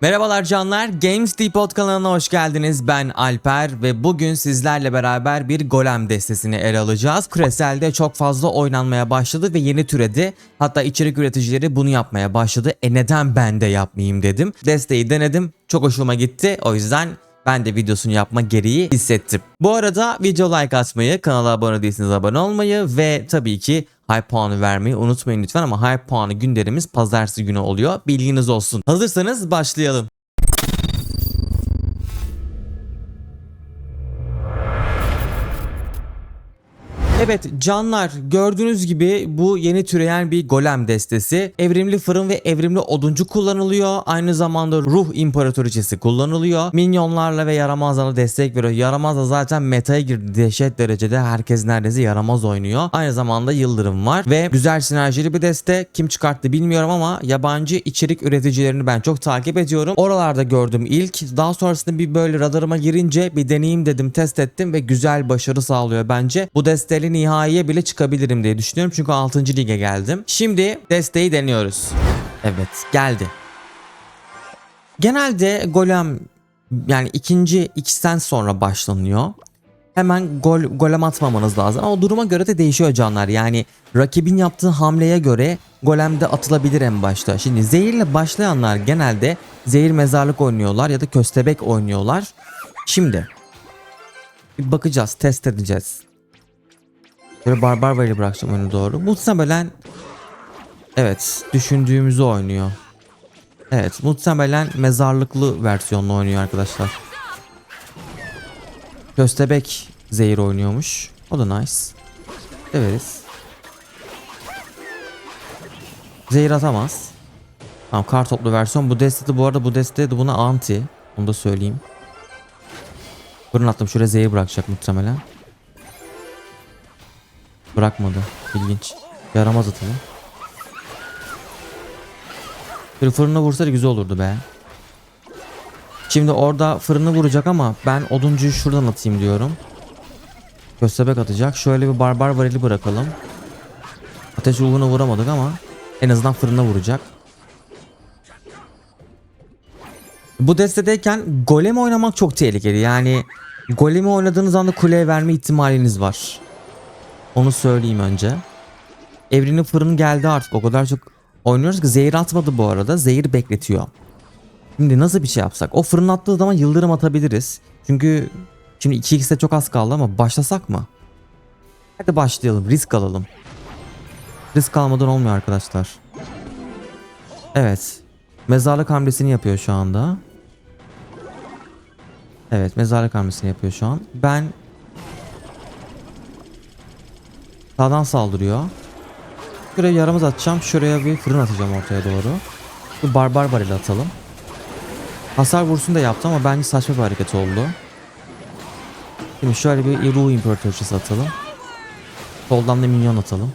Merhabalar canlar, Games Depot kanalına hoş geldiniz. Ben Alper ve bugün sizlerle beraber bir golem destesini ele alacağız. Küresel'de çok fazla oynanmaya başladı ve yeni türedi. Hatta içerik üreticileri bunu yapmaya başladı. E neden ben de yapmayayım dedim. Desteği denedim, çok hoşuma gitti. O yüzden ben de videosunu yapma gereği hissettim. Bu arada video like atmayı, kanala abone değilseniz abone olmayı ve tabii ki Hype puanı vermeyi unutmayın lütfen ama Hype puanı günlerimiz pazartesi günü oluyor. Bilginiz olsun. Hazırsanız başlayalım. Evet canlar gördüğünüz gibi bu yeni türeyen bir golem destesi. Evrimli fırın ve evrimli oduncu kullanılıyor. Aynı zamanda ruh imparatoriçesi kullanılıyor. Minyonlarla ve yaramazlarla destek veriyor. Yaramaz da zaten metaya girdi. Dehşet derecede herkes neredeyse yaramaz oynuyor. Aynı zamanda yıldırım var ve güzel sinerjili bir deste. Kim çıkarttı bilmiyorum ama yabancı içerik üreticilerini ben çok takip ediyorum. Oralarda gördüm ilk. Daha sonrasında bir böyle radarıma girince bir deneyim dedim test ettim ve güzel başarı sağlıyor bence. Bu desteyle nihaiye bile çıkabilirim diye düşünüyorum. Çünkü 6. lige geldim. Şimdi desteği deniyoruz. Evet geldi. Genelde golem yani ikinci X'ten sonra başlanıyor. Hemen gol golem atmamanız lazım. Ama duruma göre de değişiyor canlar. Yani rakibin yaptığı hamleye göre golem de atılabilir en başta. Şimdi zehirle başlayanlar genelde zehir mezarlık oynuyorlar ya da köstebek oynuyorlar. Şimdi bir bakacağız, test edeceğiz. Böyle barbar vali bırakacağım önü doğru. Muhtemelen evet düşündüğümüzü oynuyor. Evet muhtemelen mezarlıklı versiyonlu oynuyor arkadaşlar. Köstebek zehir oynuyormuş. O da nice. Severiz. Zehir atamaz. Tamam kar toplu versiyon. Bu destede bu arada bu destede de buna anti. Onu da söyleyeyim. Fırın attım. Şuraya zehir bırakacak muhtemelen. Bırakmadı. İlginç. Yaramaz atalım. Bir fırına vursaydı güzel olurdu be. Şimdi orada fırını vuracak ama ben oduncuyu şuradan atayım diyorum. Köstebek atacak. Şöyle bir barbar varili bırakalım. Ateş ruhuna vuramadık ama en azından fırına vuracak. Bu destedeyken golem oynamak çok tehlikeli. Yani golemi oynadığınız anda kuleye verme ihtimaliniz var. Onu söyleyeyim önce. Evrenin fırını geldi artık. O kadar çok oynuyoruz ki zehir atmadı bu arada. Zehir bekletiyor. Şimdi nasıl bir şey yapsak? O fırın attığı zaman yıldırım atabiliriz. Çünkü şimdi 2x'te çok az kaldı ama başlasak mı? Hadi başlayalım. Risk alalım. Risk almadan olmuyor arkadaşlar. Evet. Mezarlık hamlesini yapıyor şu anda. Evet mezarlık hamlesini yapıyor şu an. Ben Sağdan saldırıyor. Şuraya yaramaz atacağım. Şuraya bir fırın atacağım ortaya doğru. Bir barbar varil atalım. Hasar vursun da yaptı ama bence saçma bir hareket oldu. Şimdi şöyle bir ruh imparatorçası atalım. Soldan da minyon atalım.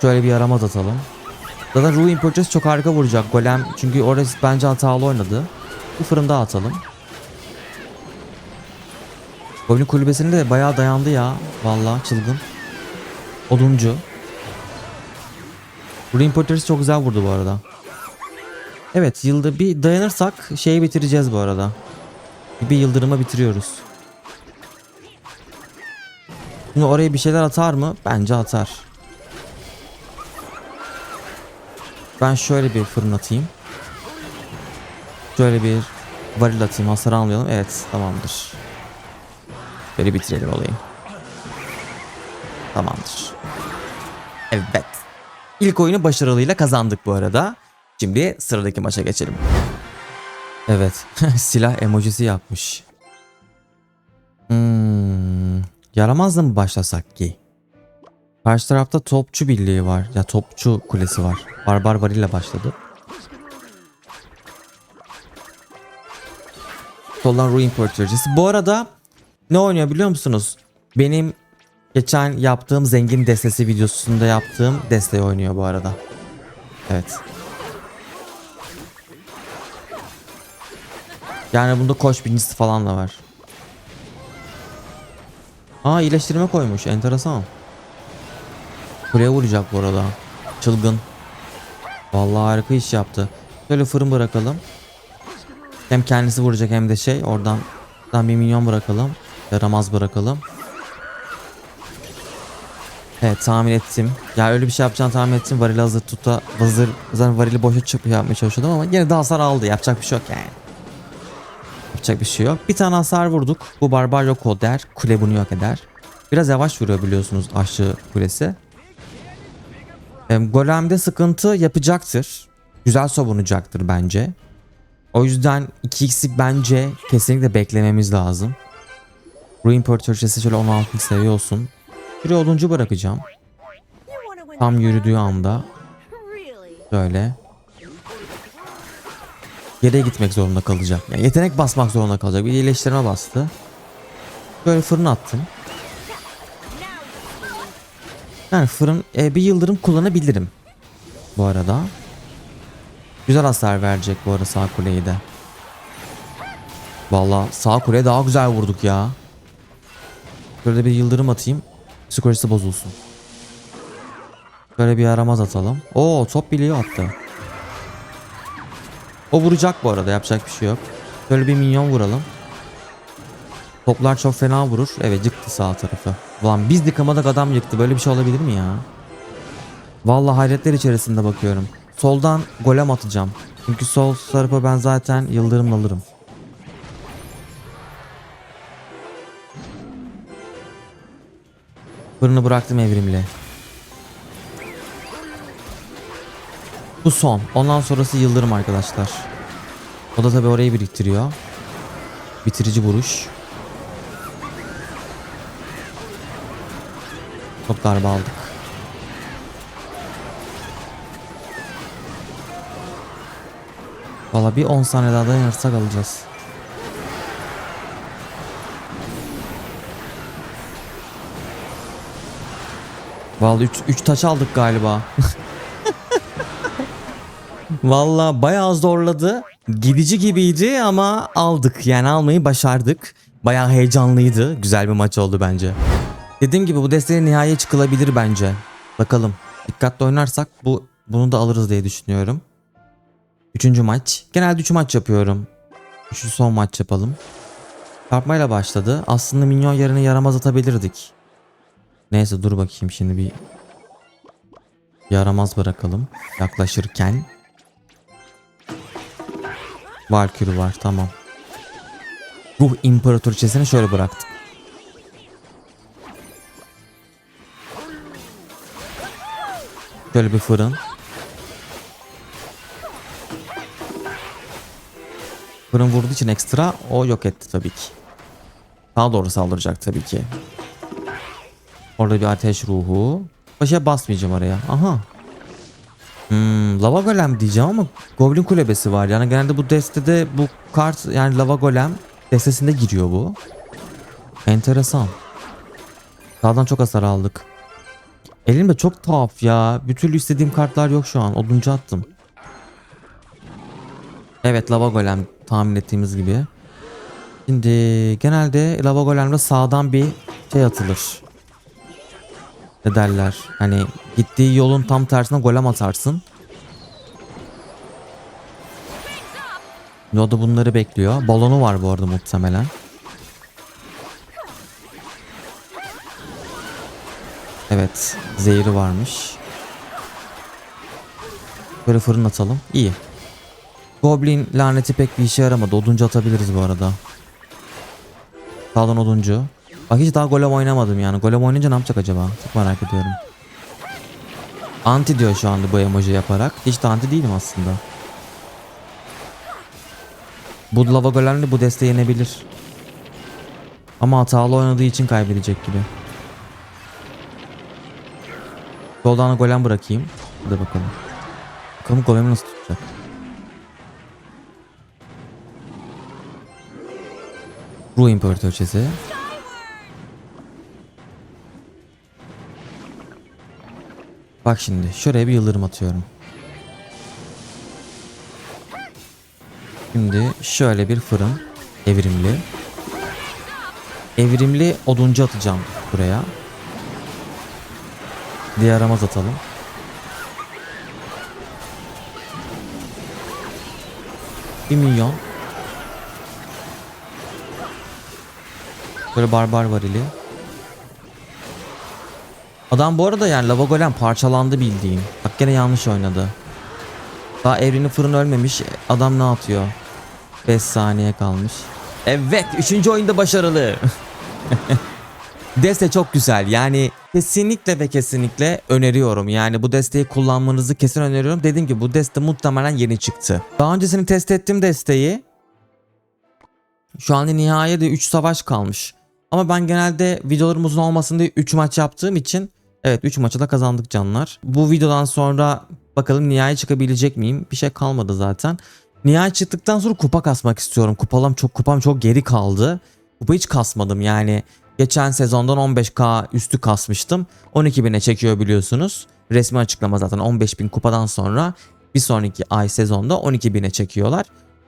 Şöyle bir yaramaz atalım. Zaten ruh imparatorçası çok harika vuracak golem. Çünkü orası bence hatalı oynadı. Bir fırın daha atalım. Goblin kulübesinde de bayağı dayandı ya. Vallahi çılgın. Oduncu. Bu Importers çok güzel vurdu bu arada. Evet yılda bir dayanırsak şeyi bitireceğiz bu arada. Bir yıldırıma bitiriyoruz. Şimdi oraya bir şeyler atar mı? Bence atar. Ben şöyle bir fırın atayım. Şöyle bir varil atayım hasar almayalım. Evet tamamdır. Böyle bitirelim olayı. Tamamdır. Evet. İlk oyunu başarılıyla kazandık bu arada. Şimdi sıradaki maça geçelim. Evet. Silah emojisi yapmış. Hmm. Yaramazla mı başlasak ki? Karşı tarafta topçu birliği var. Ya topçu kulesi var. Barbar varille başladı. Soldan Ruin Portörcüsü. Bu arada ne oynuyor biliyor musunuz? Benim geçen yaptığım zengin destesi videosunda yaptığım desteği oynuyor bu arada. Evet. Yani bunda koç birincisi falan da var. Aa iyileştirme koymuş. Enteresan. Kuleye vuracak bu arada. Çılgın. Vallahi harika iş yaptı. Şöyle fırın bırakalım. Hem kendisi vuracak hem de şey oradan, oradan bir minyon bırakalım. Yaramaz bırakalım. Evet tahmin ettim. Ya öyle bir şey yapacağını tahmin ettim. Varili hazır tuta hazır zaten varili boşa çıp yapmaya çalışıyordum ama yine de hasar aldı. Yapacak bir şey yok yani. Yapacak bir şey yok. Bir tane hasar vurduk. Bu barbar yok der. Kule bunu yok eder. Biraz yavaş vuruyor biliyorsunuz aşçı kulesi. Em, Golem'de sıkıntı yapacaktır. Güzel savunacaktır bence. O yüzden 2x'lik bence kesinlikle beklememiz lazım. Ruin Portörçesi şöyle 16 seviye olsun. Şuraya oduncu bırakacağım. Tam yürüdüğü anda böyle geriye gitmek zorunda kalacak. Yani yetenek basmak zorunda kalacak. Bir iyileştirme bastı. Böyle fırın attım. Yani fırın e, bir yıldırım kullanabilirim. Bu arada. Güzel hasar verecek bu arada sağ kuleyi de. Valla sağ kuleye daha güzel vurduk ya. Şöyle bir yıldırım atayım. Psikolojisi bozulsun. Böyle bir yaramaz atalım. Oo top biliyor attı. O vuracak bu arada yapacak bir şey yok. Şöyle bir minyon vuralım. Toplar çok fena vurur. Evet yıktı sağ tarafı. Ulan biz yıkamadık adam yıktı. Böyle bir şey olabilir mi ya? Vallahi hayretler içerisinde bakıyorum. Soldan golem atacağım. Çünkü sol tarafa ben zaten yıldırımla alırım. Fırını bıraktım evrimli. Bu son. Ondan sonrası yıldırım arkadaşlar. O da tabi orayı biriktiriyor. Bitirici vuruş. Çok darbe aldık. Valla bir 10 saniye daha dayanırsak alacağız. Vallahi 3 3 taç aldık galiba. Valla bayağı zorladı. Gidici gibiydi ama aldık. Yani almayı başardık. Bayağı heyecanlıydı. Güzel bir maç oldu bence. Dediğim gibi bu desteğe nihayet çıkılabilir bence. Bakalım. Dikkatli oynarsak bu bunu da alırız diye düşünüyorum. Üçüncü maç. Genelde üç maç yapıyorum. Üçüncü son maç yapalım. Çarpmayla başladı. Aslında minyon yerine yaramaz atabilirdik. Neyse dur bakayım şimdi bir yaramaz bırakalım yaklaşırken. Valkürü var tamam. Ruh İmparatoriçesini şöyle bıraktık. Şöyle bir fırın. Fırın vurduğu için ekstra o yok etti tabii ki. Daha doğru saldıracak tabii ki. Orada bir ateş ruhu. Başa basmayacağım oraya. Aha. Hmm, lava golem diyeceğim ama goblin kulebesi var. Yani genelde bu destede bu kart yani lava golem destesinde giriyor bu. Enteresan. Sağdan çok hasar aldık. Elimde çok tuhaf ya. Bir türlü istediğim kartlar yok şu an. Oduncu attım. Evet lava golem tahmin ettiğimiz gibi. Şimdi genelde lava golemde sağdan bir şey atılır. Ne derler? Hani gittiği yolun tam tersine golem atarsın. O da bunları bekliyor. Balonu var bu arada muhtemelen. Evet. Zehri varmış. Böyle fırın atalım. İyi. Goblin laneti pek bir işe yaramadı. Oduncu atabiliriz bu arada. Sağdan oduncu. Bak hiç daha golem oynamadım yani. Golem oynayınca ne yapacak acaba? Çok merak ediyorum. Anti diyor şu anda bu emoji yaparak. Hiç de anti değilim aslında. Bu lava golemle bu desteği yenebilir. Ama hatalı oynadığı için kaybedecek gibi. Soldan golem bırakayım. Hadi bakalım. Bakalım golemi nasıl tutacak. Ruh İmparatoriçesi. Bak şimdi şuraya bir yıldırım atıyorum. Şimdi şöyle bir fırın evrimli. Evrimli oduncu atacağım buraya. Diğer aramaz atalım. Bir milyon. Böyle barbar varili. Adam bu arada yani lava golem parçalandı bildiğin. Bak gene yanlış oynadı. Daha evrenin fırın ölmemiş. Adam ne atıyor? 5 saniye kalmış. Evet 3. oyunda başarılı. Deste çok güzel yani kesinlikle ve kesinlikle öneriyorum. Yani bu desteği kullanmanızı kesin öneriyorum. Dediğim gibi bu deste muhtemelen yeni çıktı. Daha öncesini test ettim desteği. Şu anda nihayede 3 savaş kalmış. Ama ben genelde videolarım uzun olmasın diye 3 maç yaptığım için evet 3 maçı da kazandık canlar. Bu videodan sonra bakalım nihai çıkabilecek miyim? Bir şey kalmadı zaten. Nihai çıktıktan sonra kupa kasmak istiyorum. Kupalım çok kupam çok geri kaldı. Kupa hiç kasmadım yani. Geçen sezondan 15k üstü kasmıştım. 12.000'e çekiyor biliyorsunuz. Resmi açıklama zaten 15.000 kupadan sonra bir sonraki ay sezonda 12.000'e çekiyorlar.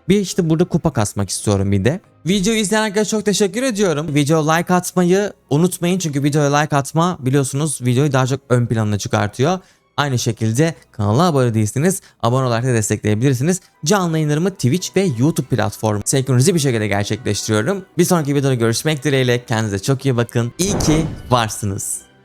Bir işte burada kupa kasmak istiyorum bir de. Videoyu izleyen herkese çok teşekkür ediyorum. Video like atmayı unutmayın çünkü videoya like atma biliyorsunuz videoyu daha çok ön plana çıkartıyor. Aynı şekilde kanala abone değilseniz abone olarak da destekleyebilirsiniz. Canlı yayınlarımı Twitch ve YouTube platformu senkronize bir şekilde gerçekleştiriyorum. Bir sonraki videoda görüşmek dileğiyle kendinize çok iyi bakın. İyi ki varsınız.